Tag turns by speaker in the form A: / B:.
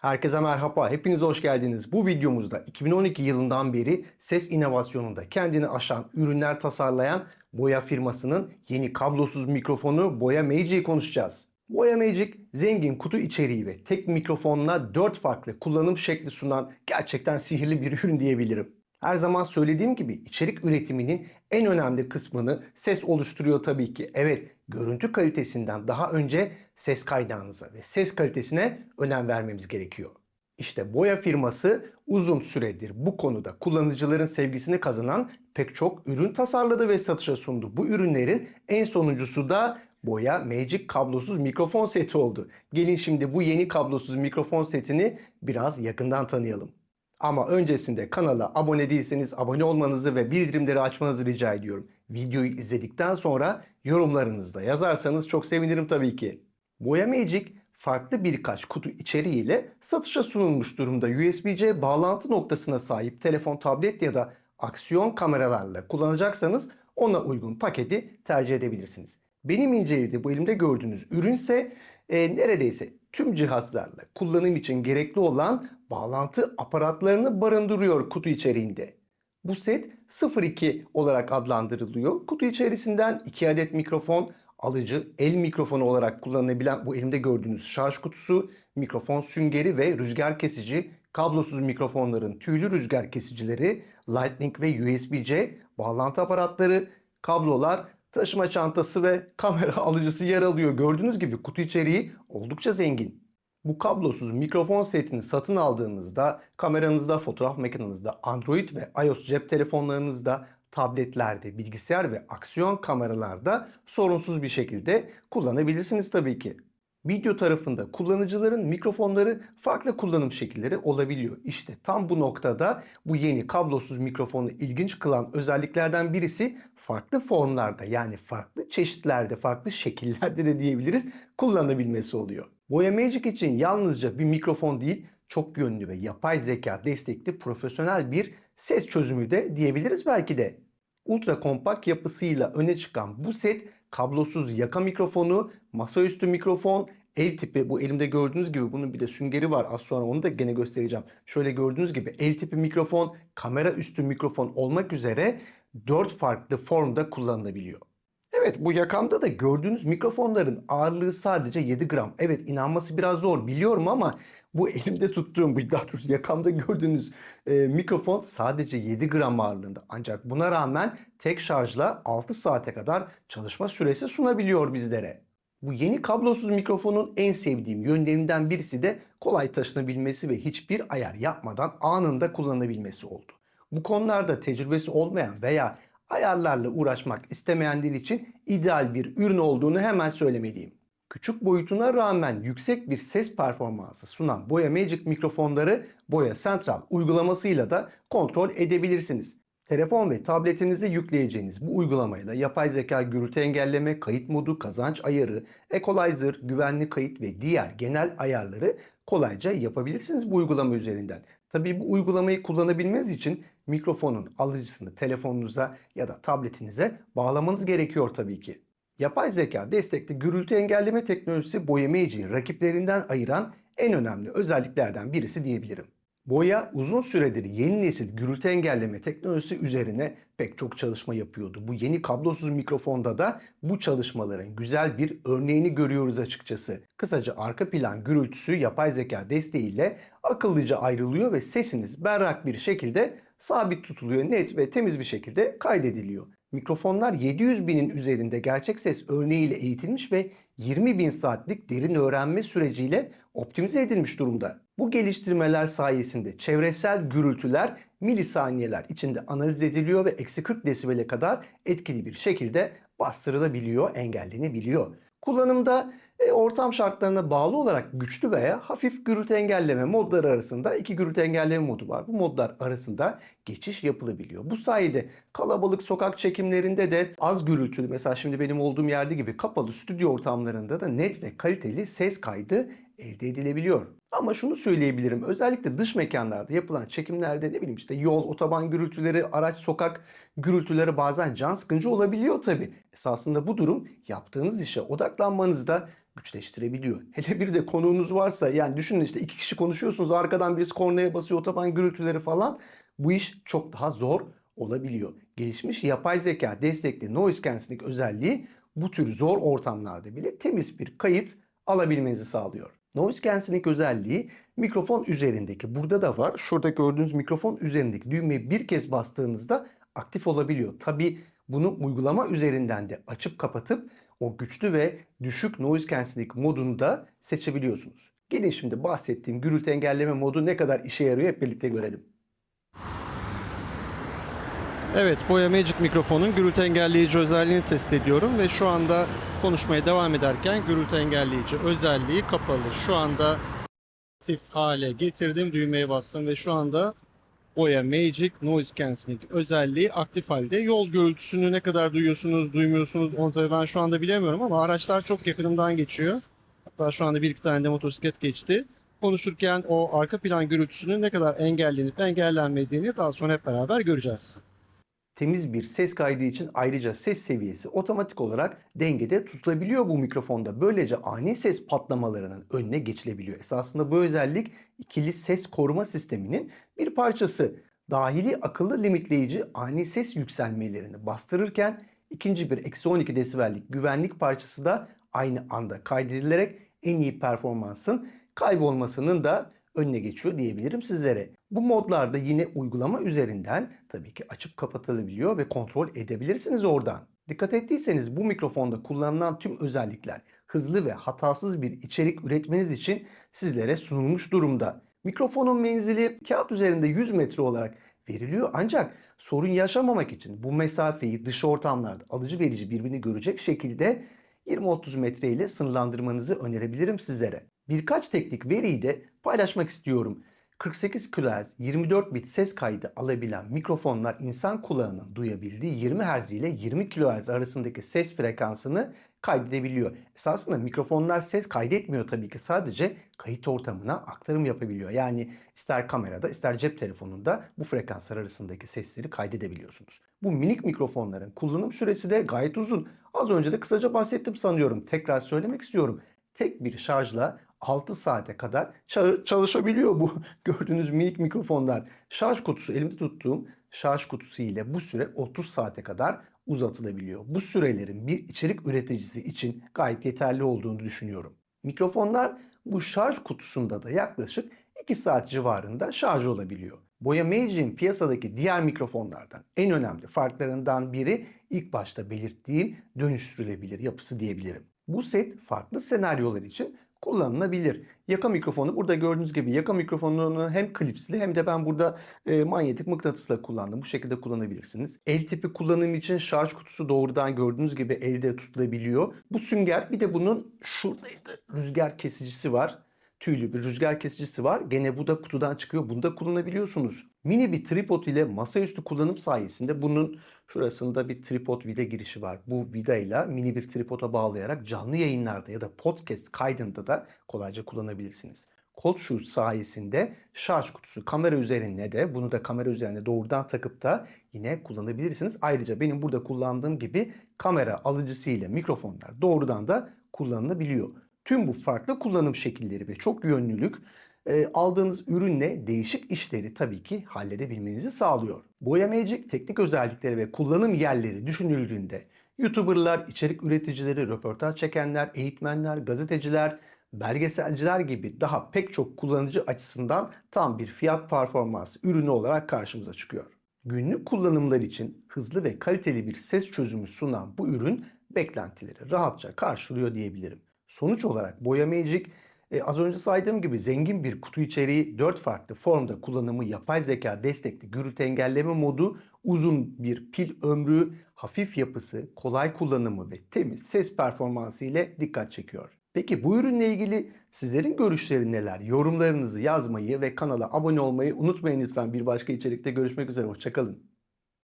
A: Herkese merhaba, hepiniz hoş geldiniz. Bu videomuzda 2012 yılından beri ses inovasyonunda kendini aşan ürünler tasarlayan Boya firmasının yeni kablosuz mikrofonu Boya Magic'i konuşacağız. Boya Magic, zengin kutu içeriği ve tek mikrofonla 4 farklı kullanım şekli sunan gerçekten sihirli bir ürün diyebilirim. Her zaman söylediğim gibi içerik üretiminin en önemli kısmını ses oluşturuyor tabii ki. Evet, görüntü kalitesinden daha önce ses kaynağınıza ve ses kalitesine önem vermemiz gerekiyor. İşte Boya firması uzun süredir bu konuda kullanıcıların sevgisini kazanan pek çok ürün tasarladı ve satışa sundu. Bu ürünlerin en sonuncusu da Boya Magic kablosuz mikrofon seti oldu. Gelin şimdi bu yeni kablosuz mikrofon setini biraz yakından tanıyalım. Ama öncesinde kanala abone değilseniz abone olmanızı ve bildirimleri açmanızı rica ediyorum. Videoyu izledikten sonra yorumlarınızda yazarsanız çok sevinirim tabii ki. Boya Magic farklı birkaç kutu içeriğiyle satışa sunulmuş durumda. USB-C bağlantı noktasına sahip telefon, tablet ya da aksiyon kameralarla kullanacaksanız ona uygun paketi tercih edebilirsiniz. Benim incelediğim bu elimde gördüğünüz ürünse e, neredeyse tüm cihazlarla kullanım için gerekli olan bağlantı aparatlarını barındırıyor kutu içeriğinde. Bu set 02 olarak adlandırılıyor. Kutu içerisinden 2 adet mikrofon, alıcı el mikrofonu olarak kullanılabilen bu elimde gördüğünüz şarj kutusu, mikrofon süngeri ve rüzgar kesici, kablosuz mikrofonların tüylü rüzgar kesicileri, Lightning ve USB-C bağlantı aparatları, kablolar, taşıma çantası ve kamera alıcısı yer alıyor. Gördüğünüz gibi kutu içeriği oldukça zengin. Bu kablosuz mikrofon setini satın aldığınızda kameranızda, fotoğraf makinenizde, Android ve iOS cep telefonlarınızda, tabletlerde, bilgisayar ve aksiyon kameralarda sorunsuz bir şekilde kullanabilirsiniz tabii ki. Video tarafında kullanıcıların mikrofonları farklı kullanım şekilleri olabiliyor. İşte tam bu noktada bu yeni kablosuz mikrofonu ilginç kılan özelliklerden birisi farklı formlarda yani farklı çeşitlerde, farklı şekillerde de diyebiliriz kullanabilmesi oluyor. Boya Magic için yalnızca bir mikrofon değil, çok yönlü ve yapay zeka destekli profesyonel bir ses çözümü de diyebiliriz belki de. Ultra kompakt yapısıyla öne çıkan bu set kablosuz yaka mikrofonu, masaüstü mikrofon, el tipi bu elimde gördüğünüz gibi bunun bir de süngeri var az sonra onu da gene göstereceğim. Şöyle gördüğünüz gibi el tipi mikrofon, kamera üstü mikrofon olmak üzere 4 farklı formda kullanılabiliyor. Evet bu yakamda da gördüğünüz mikrofonların ağırlığı sadece 7 gram. Evet inanması biraz zor biliyorum ama bu elimde tuttuğum bu daha doğrusu yakamda gördüğünüz e, mikrofon sadece 7 gram ağırlığında. Ancak buna rağmen tek şarjla 6 saate kadar çalışma süresi sunabiliyor bizlere. Bu yeni kablosuz mikrofonun en sevdiğim yönlerinden birisi de kolay taşınabilmesi ve hiçbir ayar yapmadan anında kullanabilmesi oldu. Bu konularda tecrübesi olmayan veya ayarlarla uğraşmak istemeyenler için ideal bir ürün olduğunu hemen söylemeliyim. Küçük boyutuna rağmen yüksek bir ses performansı sunan Boya Magic mikrofonları Boya Central uygulamasıyla da kontrol edebilirsiniz. Telefon ve tabletinize yükleyeceğiniz bu uygulamayla yapay zeka gürültü engelleme, kayıt modu, kazanç ayarı, equalizer, güvenli kayıt ve diğer genel ayarları kolayca yapabilirsiniz bu uygulama üzerinden. Tabii bu uygulamayı kullanabilmeniz için mikrofonun alıcısını telefonunuza ya da tabletinize bağlamanız gerekiyor tabii ki. Yapay zeka destekli gürültü engelleme teknolojisi Boya Magic'i rakiplerinden ayıran en önemli özelliklerden birisi diyebilirim. Boya uzun süredir yeni nesil gürültü engelleme teknolojisi üzerine pek çok çalışma yapıyordu. Bu yeni kablosuz mikrofonda da bu çalışmaların güzel bir örneğini görüyoruz açıkçası. Kısaca arka plan gürültüsü yapay zeka desteğiyle akıllıca ayrılıyor ve sesiniz berrak bir şekilde sabit tutuluyor. Net ve temiz bir şekilde kaydediliyor. Mikrofonlar 700 binin üzerinde gerçek ses örneğiyle eğitilmiş ve 20 bin saatlik derin öğrenme süreciyle optimize edilmiş durumda. Bu geliştirmeler sayesinde çevresel gürültüler milisaniyeler içinde analiz ediliyor ve eksi 40 desibele kadar etkili bir şekilde bastırılabiliyor, engellenebiliyor. Kullanımda e, ortam şartlarına bağlı olarak güçlü veya hafif gürültü engelleme modları arasında iki gürültü engelleme modu var. Bu modlar arasında geçiş yapılabiliyor. Bu sayede kalabalık sokak çekimlerinde de az gürültülü mesela şimdi benim olduğum yerde gibi kapalı stüdyo ortamlarında da net ve kaliteli ses kaydı elde edilebiliyor. Ama şunu söyleyebilirim. Özellikle dış mekanlarda yapılan çekimlerde ne bileyim işte yol, otoban gürültüleri, araç, sokak gürültüleri bazen can sıkıcı olabiliyor tabi. Esasında bu durum yaptığınız işe odaklanmanızda güçleştirebiliyor. Hele bir de konuğunuz varsa yani düşünün işte iki kişi konuşuyorsunuz arkadan birisi kornaya basıyor otoban gürültüleri falan. Bu iş çok daha zor olabiliyor. Gelişmiş yapay zeka destekli noise cancelling özelliği bu tür zor ortamlarda bile temiz bir kayıt alabilmenizi sağlıyor. Noise cancelling özelliği mikrofon üzerindeki burada da var. Şurada gördüğünüz mikrofon üzerindeki düğmeyi bir kez bastığınızda aktif olabiliyor. Tabi bunu uygulama üzerinden de açıp kapatıp o güçlü ve düşük noise cancelling modunu da seçebiliyorsunuz. Gelin şimdi bahsettiğim gürültü engelleme modu ne kadar işe yarıyor hep birlikte görelim.
B: Evet, Boya Magic mikrofonun gürültü engelleyici özelliğini test ediyorum ve şu anda konuşmaya devam ederken gürültü engelleyici özelliği kapalı. Şu anda aktif hale getirdim, düğmeye bastım ve şu anda Boya Magic Noise Cancelling özelliği aktif halde. Yol gürültüsünü ne kadar duyuyorsunuz, duymuyorsunuz onu tabii ben şu anda bilemiyorum ama araçlar çok yakınımdan geçiyor. Hatta şu anda bir iki tane de motosiklet geçti. Konuşurken o arka plan gürültüsünün ne kadar engellenip engellenmediğini daha sonra hep beraber göreceğiz.
A: temiz bir ses kaydı için ayrıca ses seviyesi otomatik olarak dengede tutulabiliyor bu mikrofonda. Böylece ani ses patlamalarının önüne geçilebiliyor. Esasında bu özellik ikili ses koruma sisteminin bir parçası. Dahili akıllı limitleyici ani ses yükselmelerini bastırırken ikinci bir eksi 12 desibellik güvenlik parçası da aynı anda kaydedilerek en iyi performansın kaybolmasının da önüne geçiyor diyebilirim sizlere. Bu modlarda yine uygulama üzerinden tabii ki açıp kapatılabiliyor ve kontrol edebilirsiniz oradan. Dikkat ettiyseniz bu mikrofonda kullanılan tüm özellikler hızlı ve hatasız bir içerik üretmeniz için sizlere sunulmuş durumda. Mikrofonun menzili kağıt üzerinde 100 metre olarak veriliyor ancak sorun yaşamamak için bu mesafeyi dış ortamlarda alıcı verici birbirini görecek şekilde 20-30 metre ile sınırlandırmanızı önerebilirim sizlere. Birkaç teknik veriyi de paylaşmak istiyorum. 48 kHz 24 bit ses kaydı alabilen mikrofonlar insan kulağının duyabildiği 20 Hz ile 20 kHz arasındaki ses frekansını kaydedebiliyor. Esasında mikrofonlar ses kaydetmiyor tabii ki sadece kayıt ortamına aktarım yapabiliyor. Yani ister kamerada ister cep telefonunda bu frekanslar arasındaki sesleri kaydedebiliyorsunuz. Bu minik mikrofonların kullanım süresi de gayet uzun. Az önce de kısaca bahsettim sanıyorum. Tekrar söylemek istiyorum. Tek bir şarjla 6 saate kadar ça- çalışabiliyor bu gördüğünüz minik mikrofonlar. Şarj kutusu elimde tuttuğum şarj kutusu ile bu süre 30 saate kadar uzatılabiliyor. Bu sürelerin bir içerik üreticisi için gayet yeterli olduğunu düşünüyorum. Mikrofonlar bu şarj kutusunda da yaklaşık 2 saat civarında şarj olabiliyor. Boya Magic'in piyasadaki diğer mikrofonlardan en önemli farklarından biri ilk başta belirttiğim dönüştürülebilir yapısı diyebilirim. Bu set farklı senaryolar için kullanılabilir. Yaka mikrofonu burada gördüğünüz gibi yaka mikrofonunu hem klipsli hem de ben burada e, manyetik mıknatısla kullandım. Bu şekilde kullanabilirsiniz. El tipi kullanım için şarj kutusu doğrudan gördüğünüz gibi elde tutulabiliyor. Bu sünger bir de bunun şuradaydı rüzgar kesicisi var. Tüylü bir rüzgar kesicisi var. Gene bu da kutudan çıkıyor. Bunu da kullanabiliyorsunuz. Mini bir tripod ile masaüstü kullanım sayesinde bunun şurasında bir tripod vida girişi var. Bu vidayla mini bir tripoda bağlayarak canlı yayınlarda ya da podcast kaydında da kolayca kullanabilirsiniz. Cold sayesinde şarj kutusu kamera üzerine de bunu da kamera üzerine doğrudan takıp da yine kullanabilirsiniz. Ayrıca benim burada kullandığım gibi kamera alıcısı ile mikrofonlar doğrudan da kullanılabiliyor. Tüm bu farklı kullanım şekilleri ve çok yönlülük e, aldığınız ürünle değişik işleri tabii ki halledebilmenizi sağlıyor. Boya Magic teknik özellikleri ve kullanım yerleri düşünüldüğünde YouTuber'lar, içerik üreticileri, röportaj çekenler, eğitmenler, gazeteciler, belgeselciler gibi daha pek çok kullanıcı açısından tam bir fiyat performans ürünü olarak karşımıza çıkıyor. Günlük kullanımlar için hızlı ve kaliteli bir ses çözümü sunan bu ürün beklentileri rahatça karşılıyor diyebilirim. Sonuç olarak Boya Magic e, az önce saydığım gibi zengin bir kutu içeriği 4 farklı formda kullanımı yapay zeka destekli gürültü engelleme modu, uzun bir pil ömrü, hafif yapısı, kolay kullanımı ve temiz ses performansı ile dikkat çekiyor. Peki bu ürünle ilgili sizlerin görüşleri neler? Yorumlarınızı yazmayı ve kanala abone olmayı unutmayın lütfen. Bir başka içerikte görüşmek üzere. Hoşçakalın.